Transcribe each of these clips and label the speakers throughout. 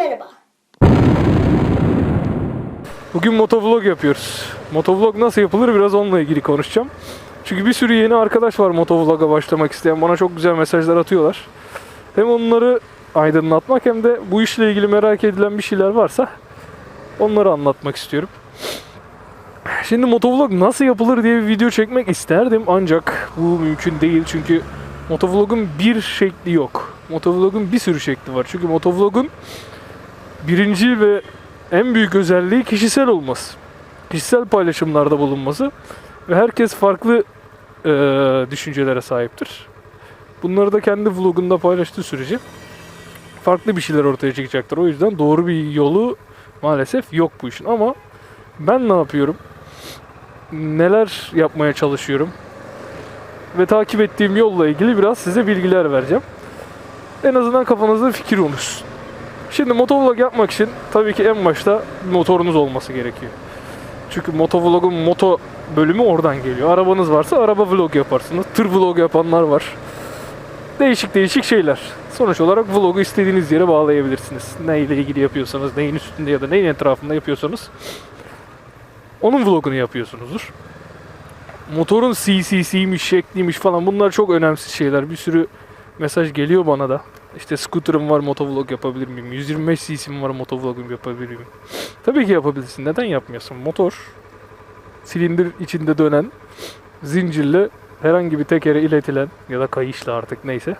Speaker 1: merhaba.
Speaker 2: Bugün motovlog yapıyoruz. Motovlog nasıl yapılır biraz onunla ilgili konuşacağım. Çünkü bir sürü yeni arkadaş var motovloga başlamak isteyen. Bana çok güzel mesajlar atıyorlar. Hem onları aydınlatmak hem de bu işle ilgili merak edilen bir şeyler varsa onları anlatmak istiyorum. Şimdi motovlog nasıl yapılır diye bir video çekmek isterdim ancak bu mümkün değil çünkü motovlogun bir şekli yok. Motovlogun bir sürü şekli var. Çünkü motovlogun birinci ve en büyük özelliği kişisel olması. Kişisel paylaşımlarda bulunması ve herkes farklı eee, düşüncelere sahiptir. Bunları da kendi vlogunda paylaştığı sürece farklı bir şeyler ortaya çıkacaktır. O yüzden doğru bir yolu maalesef yok bu işin ama ben ne yapıyorum? Neler yapmaya çalışıyorum? Ve takip ettiğim yolla ilgili biraz size bilgiler vereceğim. En azından kafanızda fikir oluşsun. Şimdi motovlog yapmak için tabii ki en başta motorunuz olması gerekiyor. Çünkü motovlogun moto bölümü oradan geliyor. Arabanız varsa araba vlog yaparsınız. Tır vlog yapanlar var. Değişik değişik şeyler. Sonuç olarak vlogu istediğiniz yere bağlayabilirsiniz. Neyle ilgili yapıyorsanız, neyin üstünde ya da neyin etrafında yapıyorsanız onun vlogunu yapıyorsunuzdur. Motorun CC'siymiş, şekliymiş falan bunlar çok önemsiz şeyler. Bir sürü mesaj geliyor bana da. İşte scooter'ım var motovlog yapabilir miyim? 125 cc'm var motovlogum yapabilir miyim? Tabii ki yapabilirsin. Neden yapmıyorsun? Motor silindir içinde dönen zincirle herhangi bir tekere iletilen ya da kayışla artık neyse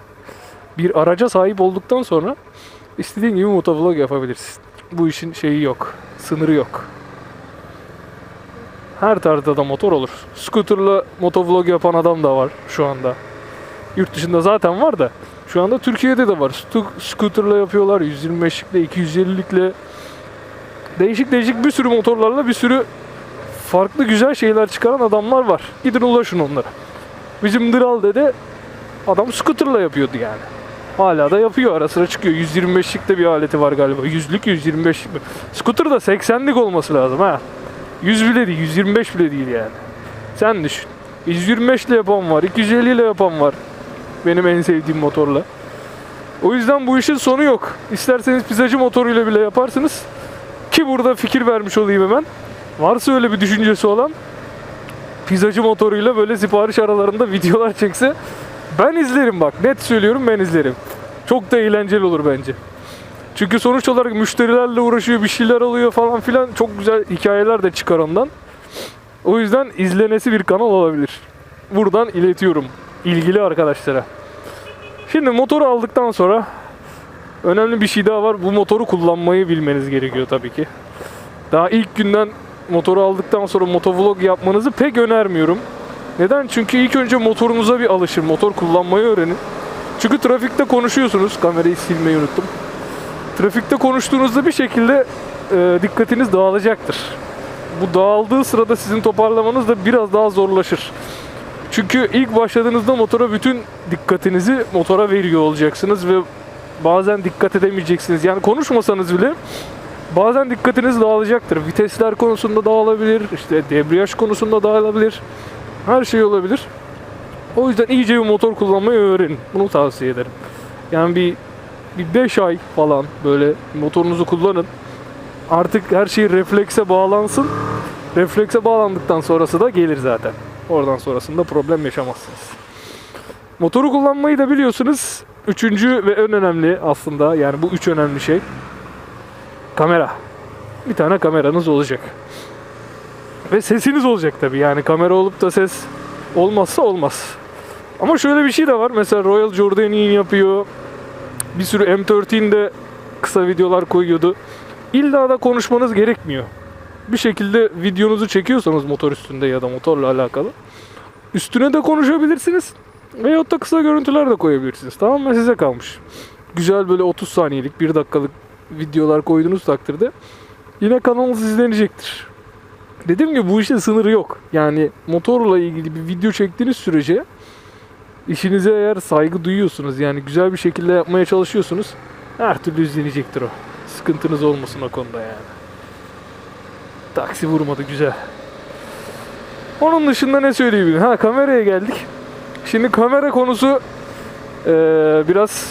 Speaker 2: bir araca sahip olduktan sonra istediğin gibi motovlog yapabilirsin. Bu işin şeyi yok. Sınırı yok. Her tarzda da motor olur. Scooter'la motovlog yapan adam da var şu anda. Yurt dışında zaten var da şu anda Türkiye'de de var. Scooter'la yapıyorlar. 125'likle, 250'likle. Değişik değişik bir sürü motorlarla bir sürü farklı güzel şeyler çıkaran adamlar var. Gidin ulaşın onlara. Bizim Dral dede adam scooter'la yapıyordu yani. Hala da yapıyor. Ara sıra çıkıyor. 125'lik de bir aleti var galiba. 100'lük 125'lik mi? Scooter da 80'lik olması lazım ha. 100 bile değil. 125 bile değil yani. Sen düşün. 125 ile yapan var. 250 ile yapan var. Benim en sevdiğim motorla. O yüzden bu işin sonu yok. İsterseniz pizzacı motoruyla bile yaparsınız. Ki burada fikir vermiş olayım hemen. Varsa öyle bir düşüncesi olan pizzacı motoruyla böyle sipariş aralarında videolar çekse ben izlerim bak. Net söylüyorum ben izlerim. Çok da eğlenceli olur bence. Çünkü sonuç olarak müşterilerle uğraşıyor, bir şeyler oluyor falan filan. Çok güzel hikayeler de çıkar ondan. O yüzden izlenesi bir kanal olabilir. Buradan iletiyorum ilgili arkadaşlara. Şimdi motoru aldıktan sonra önemli bir şey daha var. Bu motoru kullanmayı bilmeniz gerekiyor tabii ki. Daha ilk günden motoru aldıktan sonra motovlog yapmanızı pek önermiyorum. Neden? Çünkü ilk önce motorunuza bir alışın. Motor kullanmayı öğrenin. Çünkü trafikte konuşuyorsunuz. Kamerayı silmeyi unuttum. Trafikte konuştuğunuzda bir şekilde e, dikkatiniz dağılacaktır. Bu dağıldığı sırada sizin toparlamanız da biraz daha zorlaşır. Çünkü ilk başladığınızda motora bütün dikkatinizi motora veriyor olacaksınız ve bazen dikkat edemeyeceksiniz. Yani konuşmasanız bile bazen dikkatiniz dağılacaktır. Vitesler konusunda dağılabilir, işte debriyaj konusunda dağılabilir. Her şey olabilir. O yüzden iyice bir motor kullanmayı öğrenin. Bunu tavsiye ederim. Yani bir bir 5 ay falan böyle motorunuzu kullanın. Artık her şey reflekse bağlansın. Reflekse bağlandıktan sonrası da gelir zaten. Oradan sonrasında problem yaşamazsınız. Motoru kullanmayı da biliyorsunuz. Üçüncü ve en önemli aslında yani bu üç önemli şey. Kamera. Bir tane kameranız olacak. Ve sesiniz olacak tabii. Yani kamera olup da ses olmazsa olmaz. Ama şöyle bir şey de var. Mesela Royal Jordanian yapıyor. Bir sürü M13 de kısa videolar koyuyordu. İlla da konuşmanız gerekmiyor. Bir şekilde videonuzu çekiyorsanız motor üstünde ya da motorla alakalı. Üstüne de konuşabilirsiniz. Veyahut da kısa görüntüler de koyabilirsiniz. Tamamen size kalmış. Güzel böyle 30 saniyelik, 1 dakikalık videolar koyduğunuz takdirde yine kanalınız izlenecektir. Dediğim gibi bu işin sınırı yok. Yani motorla ilgili bir video çektiğiniz sürece işinize eğer saygı duyuyorsunuz yani güzel bir şekilde yapmaya çalışıyorsunuz her türlü izlenecektir o. Sıkıntınız olmasın o konuda yani. Taksi vurmadı güzel. Onun dışında ne söyleyebilirim? Ha kameraya geldik. Şimdi kamera konusu eee, biraz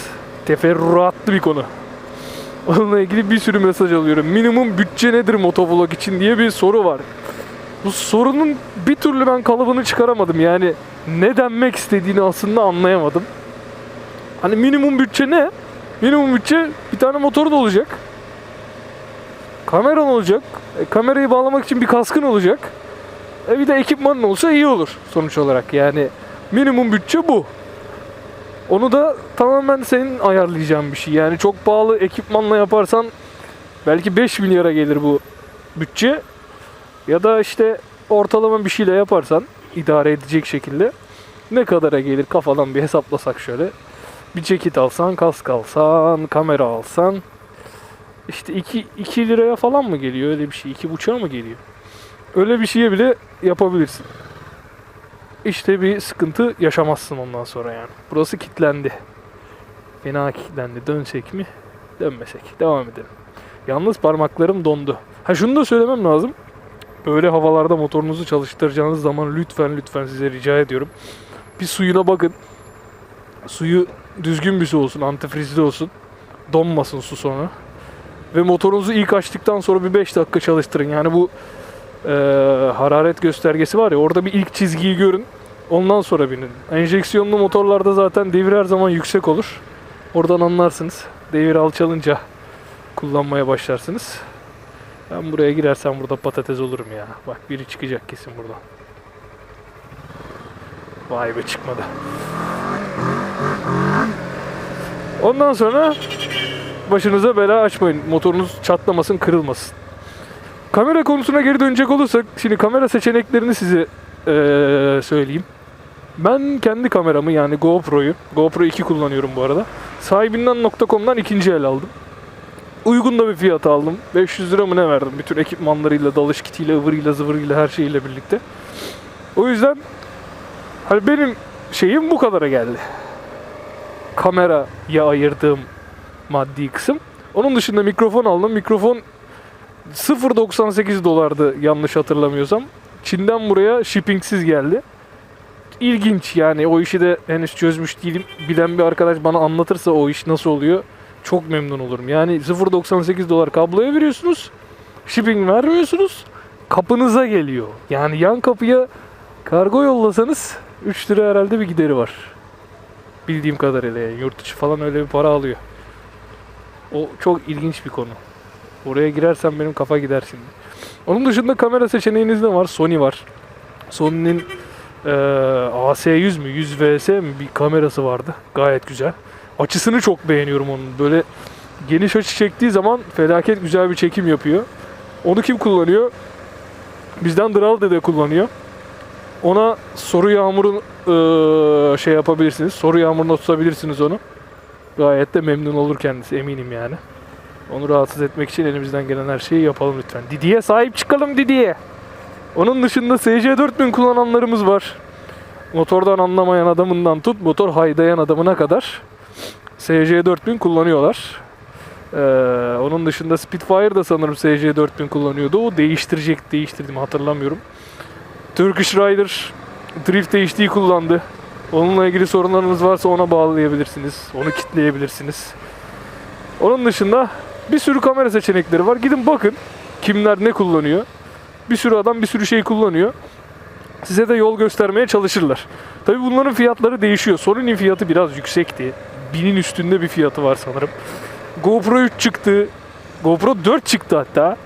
Speaker 2: teferruatlı bir konu. Onunla ilgili bir sürü mesaj alıyorum. Minimum bütçe nedir motovlog için diye bir soru var. Bu sorunun bir türlü ben kalıbını çıkaramadım. Yani ne denmek istediğini aslında anlayamadım. Hani minimum bütçe ne? Minimum bütçe bir tane motorun olacak. Kameran olacak. E, kamerayı bağlamak için bir kaskın olacak. E, bir de ekipmanın olsa iyi olur sonuç olarak. Yani minimum bütçe bu. Onu da tamamen senin ayarlayacağın bir şey. Yani çok pahalı ekipmanla yaparsan belki 5 milyara gelir bu bütçe. Ya da işte ortalama bir şeyle yaparsan idare edecek şekilde ne kadara gelir kafadan bir hesaplasak şöyle. Bir ceket alsan, kask alsan, kamera alsan işte 2 2 liraya falan mı geliyor öyle bir şey? 2,5'a mı geliyor? Öyle bir şeye bile yapabilirsin. İşte bir sıkıntı yaşamazsın ondan sonra yani. Burası kilitlendi. Fena kilitlendi. Dönsek mi? Dönmesek. Devam edelim. Yalnız parmaklarım dondu. Ha şunu da söylemem lazım. Böyle havalarda motorunuzu çalıştıracağınız zaman lütfen lütfen size rica ediyorum. Bir suyuna bakın. Suyu düzgün bir su olsun, antifrizli olsun. Donmasın su sonra. Ve motorunuzu ilk açtıktan sonra bir 5 dakika çalıştırın. Yani bu eee, hararet göstergesi var ya orada bir ilk çizgiyi görün. Ondan sonra binin. Enjeksiyonlu motorlarda zaten devir her zaman yüksek olur. Oradan anlarsınız. Devir alçalınca kullanmaya başlarsınız. Ben buraya girersem burada patates olurum ya. Bak biri çıkacak kesin buradan. Vay be çıkmadı. Ondan sonra başınıza bela açmayın. Motorunuz çatlamasın, kırılmasın. Kamera konusuna geri dönecek olursak, şimdi kamera seçeneklerini size eee, söyleyeyim. Ben kendi kameramı yani GoPro'yu, GoPro 2 kullanıyorum bu arada. Sahibinden.com'dan ikinci el aldım. Uygun da bir fiyat aldım. 500 lira mı ne verdim? Bütün ekipmanlarıyla, dalış kitiyle, ıvırıyla, zıvırıyla her şeyiyle birlikte. O yüzden hani benim şeyim bu kadara geldi. Kameraya ayırdığım maddi kısım. Onun dışında mikrofon aldım. Mikrofon 0.98 dolardı yanlış hatırlamıyorsam. Çin'den buraya shippingsiz geldi. İlginç yani o işi de henüz çözmüş değilim. Bilen bir arkadaş bana anlatırsa o iş nasıl oluyor çok memnun olurum. Yani 0.98 dolar kabloya veriyorsunuz. Shipping vermiyorsunuz. Kapınıza geliyor. Yani yan kapıya kargo yollasanız 3 lira herhalde bir gideri var. Bildiğim kadarıyla yani yurt dışı falan öyle bir para alıyor. O çok ilginç bir konu. Oraya girersem benim kafa gider şimdi. Onun dışında kamera seçeneğiniz ne var? Sony var. Sony'nin eee AC100 mü 100 vs mi bir kamerası vardı. Gayet güzel. Açısını çok beğeniyorum onun. Böyle geniş açı çektiği zaman felaket güzel bir çekim yapıyor. Onu kim kullanıyor? Bizden Dral Dede kullanıyor. Ona soru yağmurun eee, şey yapabilirsiniz. Soru yağmuruna tutabilirsiniz onu. Gayet de memnun olur kendisi eminim yani. Onu rahatsız etmek için elimizden gelen her şeyi yapalım lütfen. Didi'ye sahip çıkalım Didi'ye. Onun dışında SC4000 kullananlarımız var. Motordan anlamayan adamından tut motor haydayan adamına kadar SC4000 kullanıyorlar. Ee, onun dışında Spitfire da sanırım SC4000 kullanıyordu. O değiştirecek, değiştirdim hatırlamıyorum. Turkish Rider Drift HD kullandı. Onunla ilgili sorunlarınız varsa ona bağlayabilirsiniz. Onu kitleyebilirsiniz. Onun dışında bir sürü kamera seçenekleri var. Gidin bakın kimler ne kullanıyor. Bir sürü adam bir sürü şey kullanıyor. Size de yol göstermeye çalışırlar. Tabi bunların fiyatları değişiyor. Sony'nin fiyatı biraz yüksekti. Binin üstünde bir fiyatı var sanırım. GoPro 3 çıktı. GoPro 4 çıktı hatta.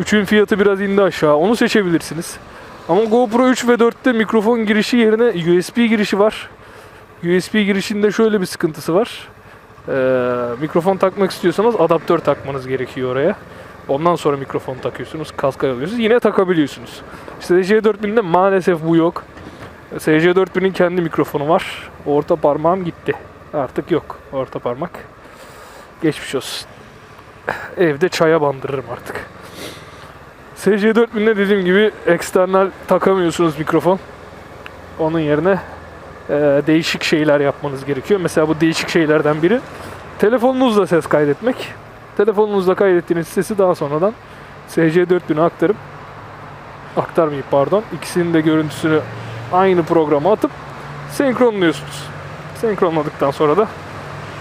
Speaker 2: 3'ün fiyatı biraz indi aşağı. Onu seçebilirsiniz. Ama GoPro 3 ve 4'te mikrofon girişi yerine USB girişi var. USB girişinde şöyle bir sıkıntısı var. Ee, mikrofon takmak istiyorsanız adaptör takmanız gerekiyor oraya. Ondan sonra mikrofon takıyorsunuz, kask alıyorsunuz. Yine takabiliyorsunuz. İşte SC4000'de maalesef bu yok. SC4000'in kendi mikrofonu var. Orta parmağım gitti. Artık yok orta parmak. Geçmiş olsun. Evde çaya bandırırım artık. SC4000'de dediğim gibi eksternal takamıyorsunuz mikrofon. Onun yerine e, değişik şeyler yapmanız gerekiyor. Mesela bu değişik şeylerden biri telefonunuzla ses kaydetmek. Telefonunuzla kaydettiğiniz sesi daha sonradan SC4000'e aktarıp aktarmayıp pardon ikisinin de görüntüsünü aynı programa atıp senkronluyorsunuz. Senkronladıktan sonra da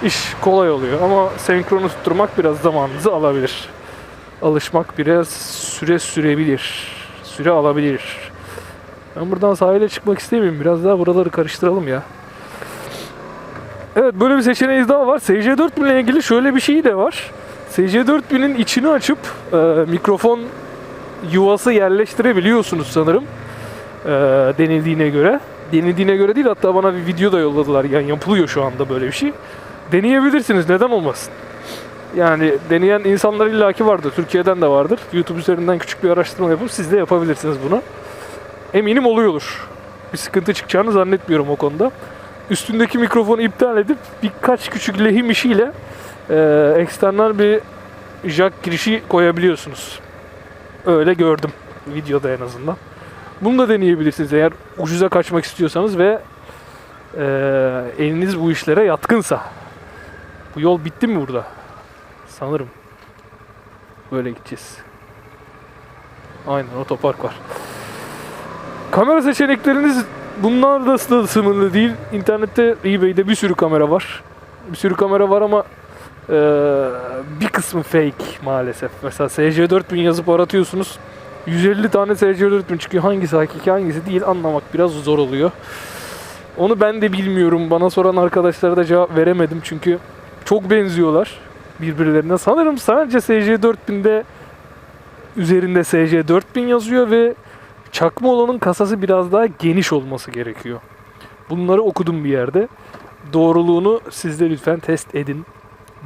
Speaker 2: iş kolay oluyor ama senkronu tutturmak biraz zamanınızı alabilir. Alışmak biraz süre sürebilir. Süre alabilir. Ben buradan sahile çıkmak istemiyorum. Biraz daha buraları karıştıralım ya. Evet böyle bir seçeneğimiz daha var. SC4000 ile ilgili şöyle bir şey de var. SC4000'in içini açıp e, mikrofon yuvası yerleştirebiliyorsunuz sanırım. E, denildiğine göre. Denildiğine göre değil hatta bana bir video da yolladılar. Yani yapılıyor şu anda böyle bir şey. Deneyebilirsiniz. Neden olmasın? Yani deneyen insanlar illaki vardır. Türkiye'den de vardır. YouTube üzerinden küçük bir araştırma yapıp siz de yapabilirsiniz bunu. Eminim oluyordur. Bir sıkıntı çıkacağını zannetmiyorum o konuda. Üstündeki mikrofonu iptal edip birkaç küçük lehim işiyle e, eksternal bir jack girişi koyabiliyorsunuz. Öyle gördüm videoda en azından. Bunu da deneyebilirsiniz eğer ucuza kaçmak istiyorsanız ve e, eliniz bu işlere yatkınsa. Bu yol bitti mi burada? Sanırım. Böyle gideceğiz. Aynen otopark var. Kamera seçenekleriniz bunlar da sı- sınırlı değil. İnternette eBay'de bir sürü kamera var. Bir sürü kamera var ama eee, bir kısmı fake maalesef. Mesela SC4000 yazıp aratıyorsunuz. 150 tane SC4000 çıkıyor. Hangisi hakiki hangisi değil anlamak biraz zor oluyor. Onu ben de bilmiyorum. Bana soran arkadaşlara da cevap veremedim çünkü çok benziyorlar birbirlerine. Sanırım sadece SC4000'de üzerinde SC4000 yazıyor ve çakma olanın kasası biraz daha geniş olması gerekiyor. Bunları okudum bir yerde. Doğruluğunu siz de lütfen test edin.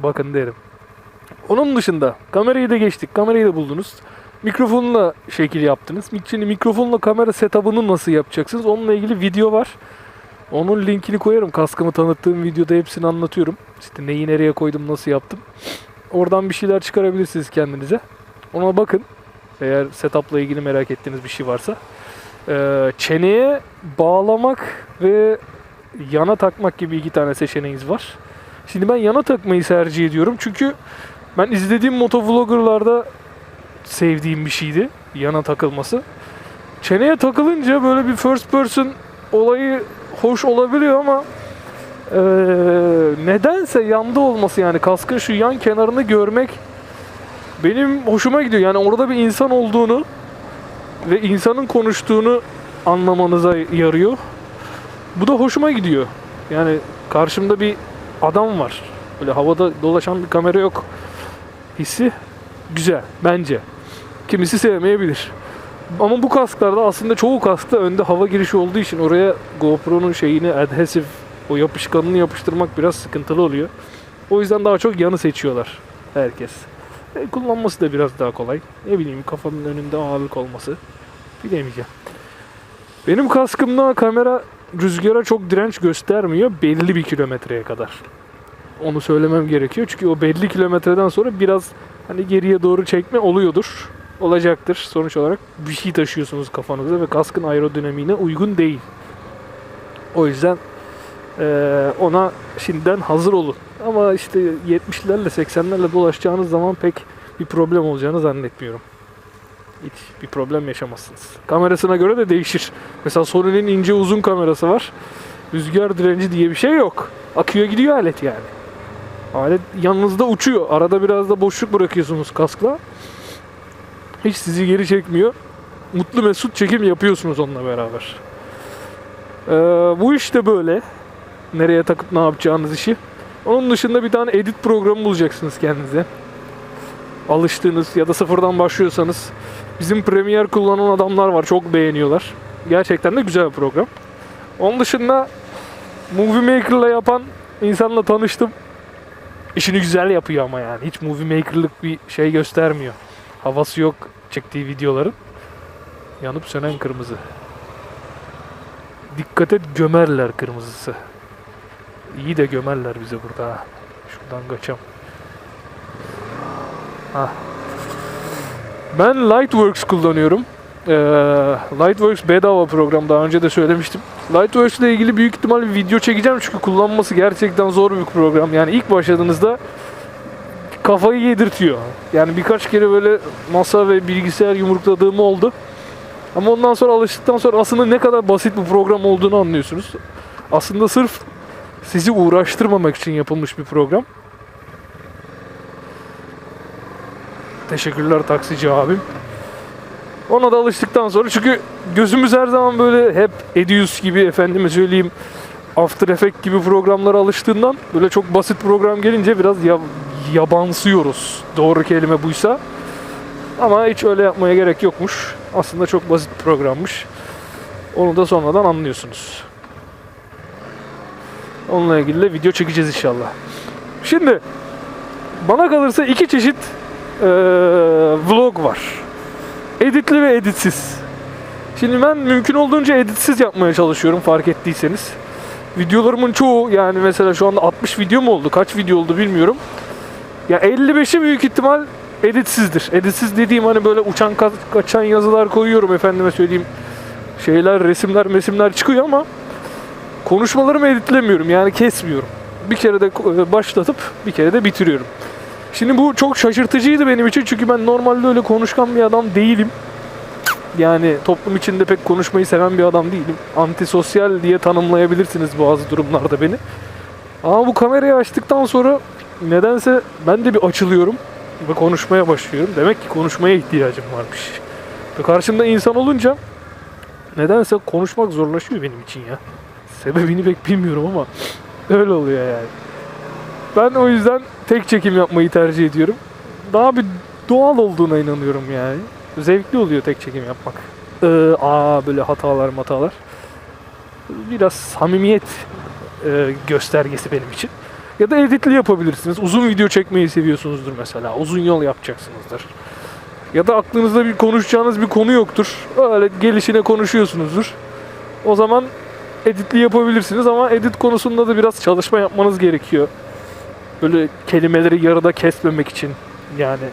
Speaker 2: Bakın derim. Onun dışında kamerayı da geçtik. Kamerayı da buldunuz. Mikrofonla şekil yaptınız. Şimdi mikrofonla kamera setup'ını nasıl yapacaksınız? Onunla ilgili video var. Onun linkini koyarım. Kaskımı tanıttığım videoda hepsini anlatıyorum. İşte neyi nereye koydum, nasıl yaptım. Oradan bir şeyler çıkarabilirsiniz kendinize. Ona bakın. Eğer setup'la ilgili merak ettiğiniz bir şey varsa. Ee, çeneye bağlamak ve yana takmak gibi iki tane seçeneğiniz var. Şimdi ben yana takmayı tercih ediyorum. Çünkü ben izlediğim motovloggerlarda sevdiğim bir şeydi. Yana takılması. Çeneye takılınca böyle bir first person olayı hoş olabiliyor ama eee, nedense yanda olması yani kaskın şu yan kenarını görmek benim hoşuma gidiyor. Yani orada bir insan olduğunu ve insanın konuştuğunu anlamanıza yarıyor. Bu da hoşuma gidiyor. Yani karşımda bir adam var. Böyle havada dolaşan bir kamera yok. Hissi güzel bence. Kimisi sevmeyebilir. Ama bu kasklarda aslında çoğu kaskta önde hava girişi olduğu için oraya GoPro'nun şeyini adhesive o yapışkanını yapıştırmak biraz sıkıntılı oluyor. O yüzden daha çok yanı seçiyorlar herkes. E, kullanması da biraz daha kolay. Ne bileyim kafanın önünde ağırlık olması. Bilemeyeceğim. Benim kaskımda kamera rüzgara çok direnç göstermiyor belli bir kilometreye kadar. Onu söylemem gerekiyor çünkü o belli kilometreden sonra biraz hani geriye doğru çekme oluyordur. Olacaktır sonuç olarak bir şey taşıyorsunuz kafanızda ve kaskın aerodinamiğine uygun değil. O yüzden eee, ona şimdiden hazır olun. Ama işte 70'lerle 80'lerle dolaşacağınız zaman pek bir problem olacağını zannetmiyorum. Hiç bir problem yaşamazsınız. Kamerasına göre de değişir. Mesela Sony'nin ince uzun kamerası var. Rüzgar direnci diye bir şey yok. Akıyor gidiyor alet yani. Alet yanınızda uçuyor. Arada biraz da boşluk bırakıyorsunuz kaskla. Hiç sizi geri çekmiyor. Mutlu mesut çekim yapıyorsunuz onunla beraber. Ee, bu işte böyle. Nereye takıp ne yapacağınız işi. Onun dışında bir tane edit programı bulacaksınız kendinize. Alıştığınız ya da sıfırdan başlıyorsanız. Bizim Premiere kullanan adamlar var. Çok beğeniyorlar. Gerçekten de güzel bir program. Onun dışında Movie Maker'la yapan insanla tanıştım. İşini güzel yapıyor ama yani. Hiç Movie Maker'lık bir şey göstermiyor. Havası yok çektiği videoların. Yanıp sönen kırmızı. Dikkat et gömerler kırmızısı. İyi de gömerler bize burada. Şuradan kaçam. Ha. Ben Lightworks kullanıyorum. Ee, Lightworks bedava program daha önce de söylemiştim. Lightworks ile ilgili büyük ihtimal video çekeceğim çünkü kullanması gerçekten zor bir program. Yani ilk başladığınızda kafayı yedirtiyor. Yani birkaç kere böyle masa ve bilgisayar yumrukladığım oldu. Ama ondan sonra alıştıktan sonra aslında ne kadar basit bir program olduğunu anlıyorsunuz. Aslında sırf Sizi uğraştırmamak için yapılmış bir program. Teşekkürler taksici abim. Ona da alıştıktan sonra çünkü gözümüz her zaman böyle hep Edius gibi efendime söyleyeyim After Effect gibi programlara alıştığından böyle çok basit program gelince biraz ya- yabansıyoruz. Doğru kelime buysa. Ama hiç öyle yapmaya gerek yokmuş. Aslında çok basit bir programmış. Onu da sonradan anlıyorsunuz. Onunla ilgili de video çekeceğiz inşallah. Şimdi bana kalırsa iki çeşit eee, vlog var. Editli ve editsiz. Şimdi ben mümkün olduğunca editsiz yapmaya çalışıyorum fark ettiyseniz. Videolarımın çoğu yani mesela şu anda 60 video mu oldu? Kaç video oldu bilmiyorum. Ya 55'i büyük ihtimal editsizdir. Editsiz dediğim hani böyle uçan ka- kaçan yazılar koyuyorum efendime söyleyeyim. Şeyler, resimler, mesimler çıkıyor ama konuşmalarımı editlemiyorum yani kesmiyorum. Bir kere de ko- başlatıp bir kere de bitiriyorum. Şimdi bu çok şaşırtıcıydı benim için çünkü ben normalde öyle konuşkan bir adam değilim. Yani toplum içinde pek konuşmayı seven bir adam değilim. Antisosyal diye tanımlayabilirsiniz bazı durumlarda beni. Ama bu kamerayı açtıktan sonra nedense ben de bir açılıyorum ve konuşmaya başlıyorum. Demek ki konuşmaya ihtiyacım varmış. Ve karşımda insan olunca nedense konuşmak zorlaşıyor benim için ya. Sebebini pek bilmiyorum ama öyle oluyor yani. Ben o yüzden tek çekim yapmayı tercih ediyorum. Daha bir doğal olduğuna inanıyorum yani. Zevkli oluyor tek çekim yapmak. Ee, aa böyle hatalar matalar. Biraz samimiyet e, göstergesi benim için. Ya da editli yapabilirsiniz. Uzun video çekmeyi seviyorsunuzdur mesela. Uzun yol yapacaksınızdır. Ya da aklınızda bir konuşacağınız bir konu yoktur. Öyle gelişine konuşuyorsunuzdur. O zaman editli yapabilirsiniz ama edit konusunda da biraz çalışma yapmanız gerekiyor. Böyle kelimeleri yarıda kesmemek için yani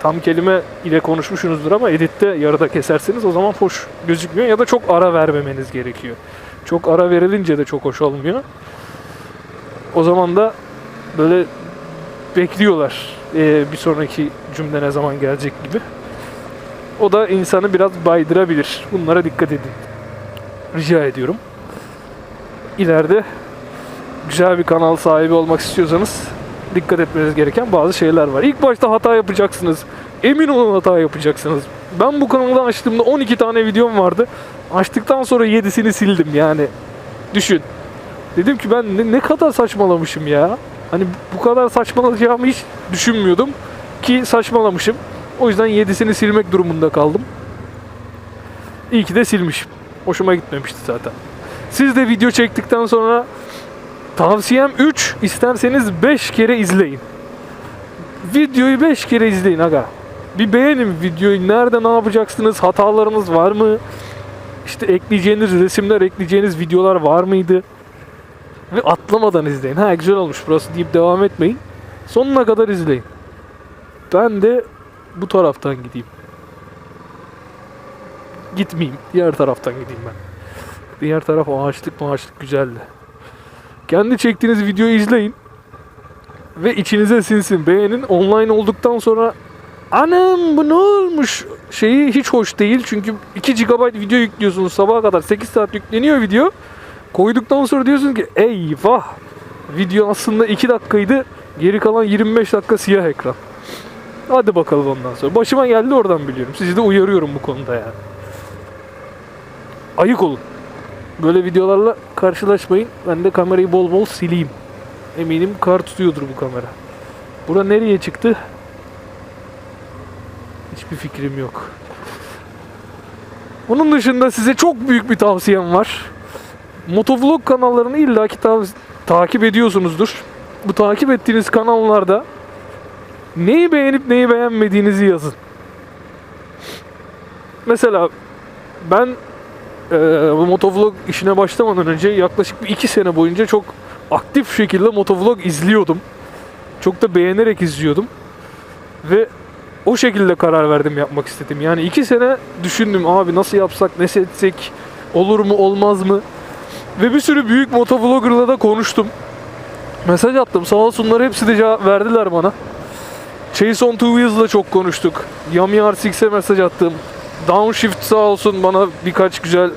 Speaker 2: tam kelime ile konuşmuşsunuzdur ama editte yarıda keserseniz o zaman hoş gözükmüyor ya da çok ara vermemeniz gerekiyor. Çok ara verilince de çok hoş olmuyor. O zaman da böyle bekliyorlar ee, bir sonraki cümle ne zaman gelecek gibi. O da insanı biraz baydırabilir. Bunlara dikkat edin. Rica ediyorum. İleride güzel bir kanal sahibi olmak istiyorsanız dikkat etmeniz gereken bazı şeyler var. İlk başta hata yapacaksınız. Emin olun hata yapacaksınız. Ben bu kanalı açtığımda 12 tane videom vardı. Açtıktan sonra 7'sini sildim yani. Düşün. Dedim ki ben ne, ne kadar saçmalamışım ya. Hani bu kadar saçmalayacağımı hiç düşünmüyordum. Ki saçmalamışım. O yüzden 7'sini silmek durumunda kaldım. İyi ki de silmişim. Hoşuma gitmemişti zaten. Siz de video çektikten sonra tavsiyem 3, isterseniz 5 kere izleyin. Videoyu 5 kere izleyin aga. Bir beğenin videoyu. Nerede ne yapacaksınız? Hatalarınız var mı? İşte ekleyeceğiniz resimler, ekleyeceğiniz videolar var mıydı? Ve atlamadan izleyin. Ha güzel olmuş burası deyip devam etmeyin. Sonuna kadar izleyin. Ben de bu taraftan gideyim. Gitmeyeyim. Diğer taraftan gideyim ben. Diğer taraf ağaçlık ağaçlık güzeldi. Kendi çektiğiniz videoyu izleyin. Ve içinize sinsin. Beğenin. Online olduktan sonra Anam bu ne olmuş? Şeyi hiç hoş değil. Çünkü 2 GB video yüklüyorsunuz sabaha kadar. 8 saat yükleniyor video. Koyduktan sonra diyorsun ki eyvah. Video aslında 2 dakikaydı. Geri kalan 25 dakika siyah ekran. Hadi bakalım ondan sonra. Başıma geldi oradan biliyorum. Sizi de uyarıyorum bu konuda yani. Ayık olun. Böyle videolarla karşılaşmayın. Ben de kamerayı bol bol sileyim. Eminim kar tutuyordur bu kamera. Bura nereye çıktı? Hiçbir fikrim yok. Onun dışında size çok büyük bir tavsiyem var. Motovlog kanallarını illaki tav- takip ediyorsunuzdur. Bu takip ettiğiniz kanallarda neyi beğenip neyi beğenmediğinizi yazın. Mesela ben eee, bu motovlog işine başlamadan önce yaklaşık bir iki sene boyunca çok aktif şekilde motovlog izliyordum. Çok da beğenerek izliyordum. Ve o şekilde karar verdim yapmak istedim. Yani iki sene düşündüm abi nasıl yapsak, ne etsek, olur mu olmaz mı? Ve bir sürü büyük motovlogger'la da konuştum. Mesaj attım sağ olsunlar hepsi de cevap verdiler bana. Chase on Two Wheels'la çok konuştuk. Yami R6'e mesaj attım. Downshift sağ olsun bana birkaç güzel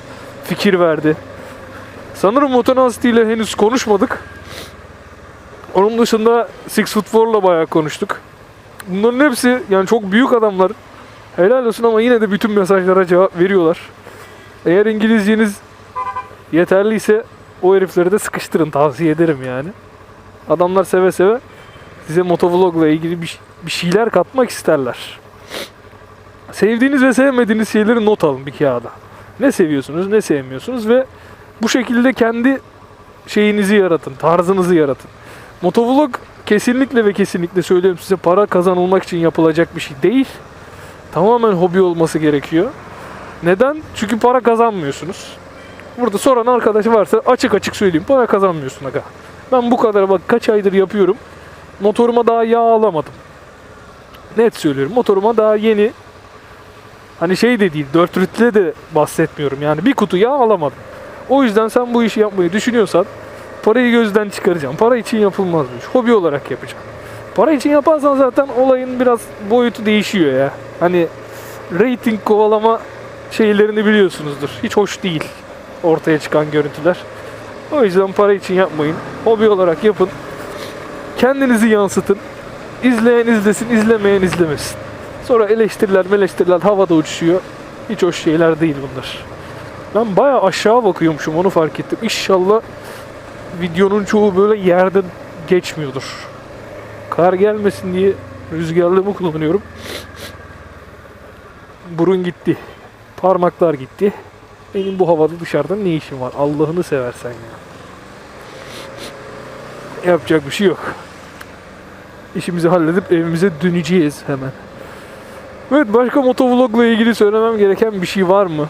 Speaker 2: fikir verdi. Sanırım Motonasti ile henüz konuşmadık. Onun dışında Six Foot Four'la bayağı konuştuk. Bunların hepsi yani çok büyük adamlar. Helal olsun ama yine de bütün mesajlara cevap veriyorlar. Eğer İngilizceniz yeterliyse o herifleri de sıkıştırın tavsiye ederim yani. Adamlar seve seve size motovlogla ilgili bir, bir şeyler katmak isterler. Sevdiğiniz ve sevmediğiniz şeyleri not alın bir kağıda. Ne seviyorsunuz, ne sevmiyorsunuz ve bu şekilde kendi şeyinizi yaratın, tarzınızı yaratın. Motovlog kesinlikle ve kesinlikle söylüyorum size para kazanılmak için yapılacak bir şey değil. Tamamen hobi olması gerekiyor. Neden? Çünkü para kazanmıyorsunuz. Burada soran arkadaşı varsa açık açık söyleyeyim. Para kazanmıyorsun aga. Ben bu kadar bak kaç aydır yapıyorum. Motoruma daha yağ alamadım. Net söylüyorum. Motoruma daha yeni hani şey de değil 4 litre de bahsetmiyorum. Yani bir kutu yağ alamadım. O yüzden sen bu işi yapmayı düşünüyorsan parayı gözden çıkaracağım. Para için yapılmaz bu iş. Hobi olarak yapacağım. Para için yaparsan zaten olayın biraz boyutu değişiyor ya. Hani rating kovalama şeylerini biliyorsunuzdur. Hiç hoş değil ortaya çıkan görüntüler. O yüzden para için yapmayın. Hobi olarak yapın. Kendinizi yansıtın. İzleyen izlesin, izlemeyen izlemesin. Sonra eleştiriler, eleştiriler havada uçuşuyor. Hiç hoş şeyler değil bunlar. Ben bayağı aşağı bakıyormuşum onu fark ettim. İnşallah videonun çoğu böyle yerden geçmiyordur. Kar gelmesin diye rüzgarlığımı kullanıyorum. Burun gitti. Parmaklar gitti. Benim bu havada dışarıdan ne işim var? Allah'ını seversen ya. Yapacak bir şey yok. İşimizi halledip evimize döneceğiz hemen. Evet başka motovlogla ilgili söylemem gereken bir şey var mı?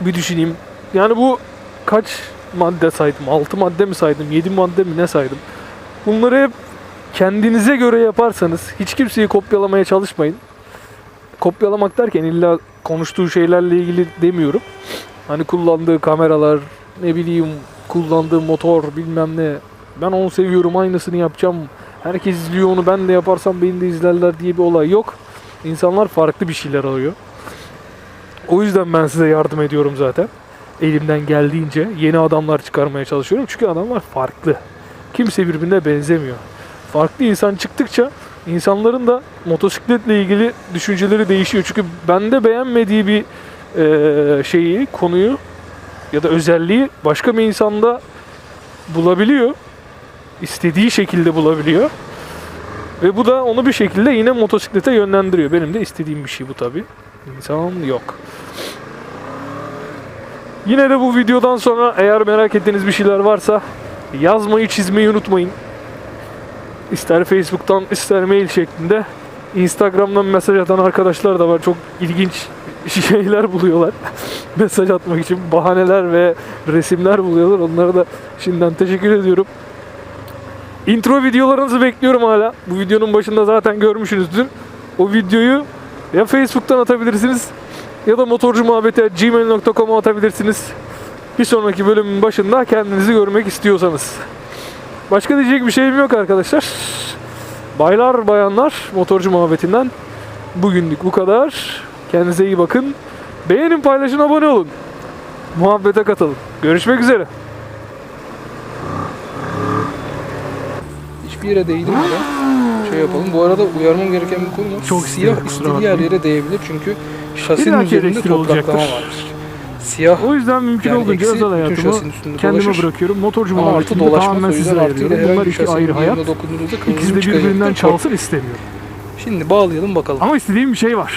Speaker 2: Bir düşüneyim. Yani bu kaç madde saydım? 6 madde mi saydım? 7 madde mi ne saydım? Bunları hep kendinize göre yaparsanız hiç kimseyi kopyalamaya çalışmayın. Kopyalamak derken illa konuştuğu şeylerle ilgili demiyorum. Hani kullandığı kameralar, ne bileyim kullandığı motor bilmem ne. Ben onu seviyorum aynısını yapacağım. Herkes izliyor onu ben de yaparsam beni de izlerler diye bir olay yok. İnsanlar farklı bir şeyler arıyor. O yüzden ben size yardım ediyorum zaten. Elimden geldiğince yeni adamlar çıkarmaya çalışıyorum. Çünkü adamlar farklı. Kimse birbirine benzemiyor. Farklı insan çıktıkça insanların da motosikletle ilgili düşünceleri değişiyor. Çünkü bende beğenmediği bir eee, şeyi, konuyu ya da özelliği başka bir insanda bulabiliyor. İstediği şekilde bulabiliyor. Ve bu da onu bir şekilde yine motosiklete yönlendiriyor. Benim de istediğim bir şey bu tabi. İnsan yok. Yine de bu videodan sonra eğer merak ettiğiniz bir şeyler varsa yazmayı çizmeyi unutmayın. İster Facebook'tan ister mail şeklinde. Instagram'dan mesaj atan arkadaşlar da var. Çok ilginç şeyler buluyorlar. mesaj atmak için bahaneler ve resimler buluyorlar. Onlara da şimdiden teşekkür ediyorum. Intro videolarınızı bekliyorum hala. Bu videonun başında zaten görmüşsünüzdür. O videoyu ya Facebook'tan atabilirsiniz ya da motorcu muhabbeti gmail.com'a atabilirsiniz. Bir sonraki bölümün başında kendinizi görmek istiyorsanız. Başka diyecek bir şeyim yok arkadaşlar. Baylar bayanlar motorcu muhabbetinden bugünlük bu kadar. Kendinize iyi bakın. Beğenin paylaşın abone olun. Muhabbete katılın. Görüşmek üzere.
Speaker 1: Hiçbir yere değdirmeden şey yapalım. Bu arada uyarmam gereken bir konu var.
Speaker 2: Çok
Speaker 1: siyah istediği her yere değebilir çünkü şasinin üzerinde topraklama vardır. Siyah
Speaker 2: O yüzden mümkün
Speaker 1: Yani
Speaker 2: olduğunca özel hayatımı kendime
Speaker 1: dolaşır.
Speaker 2: bırakıyorum. Motorcu muhabbetini tamamen size ayırıyorum. Bunlar iki ayrı hayat. İkisi de birbirinden çalsın istemiyorum.
Speaker 1: Şimdi bağlayalım bakalım.
Speaker 2: Ama istediğim bir şey var.